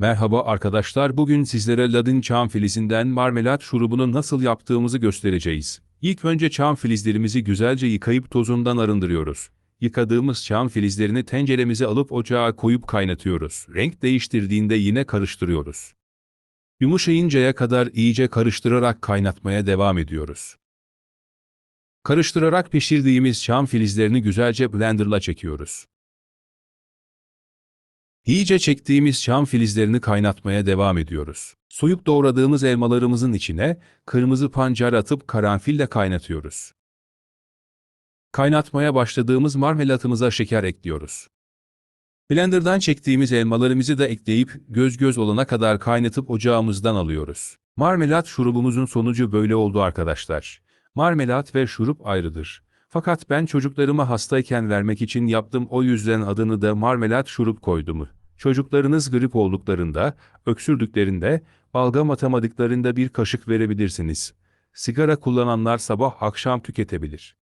Merhaba arkadaşlar, bugün sizlere ladin çam filizinden marmelat şurubunu nasıl yaptığımızı göstereceğiz. İlk önce çam filizlerimizi güzelce yıkayıp tozundan arındırıyoruz. Yıkadığımız çam filizlerini tenceremize alıp ocağa koyup kaynatıyoruz. Renk değiştirdiğinde yine karıştırıyoruz. Yumuşayıncaya kadar iyice karıştırarak kaynatmaya devam ediyoruz. Karıştırarak pişirdiğimiz çam filizlerini güzelce blenderla çekiyoruz. İyice çektiğimiz çam filizlerini kaynatmaya devam ediyoruz. Soyup doğradığımız elmalarımızın içine kırmızı pancar atıp karanfille kaynatıyoruz. Kaynatmaya başladığımız marmelatımıza şeker ekliyoruz. Blender'dan çektiğimiz elmalarımızı da ekleyip göz göz olana kadar kaynatıp ocağımızdan alıyoruz. Marmelat şurubumuzun sonucu böyle oldu arkadaşlar. Marmelat ve şurup ayrıdır. Fakat ben çocuklarıma hastayken vermek için yaptım o yüzden adını da marmelat şurup koydum. Çocuklarınız grip olduklarında, öksürdüklerinde, balgam atamadıklarında bir kaşık verebilirsiniz. Sigara kullananlar sabah akşam tüketebilir.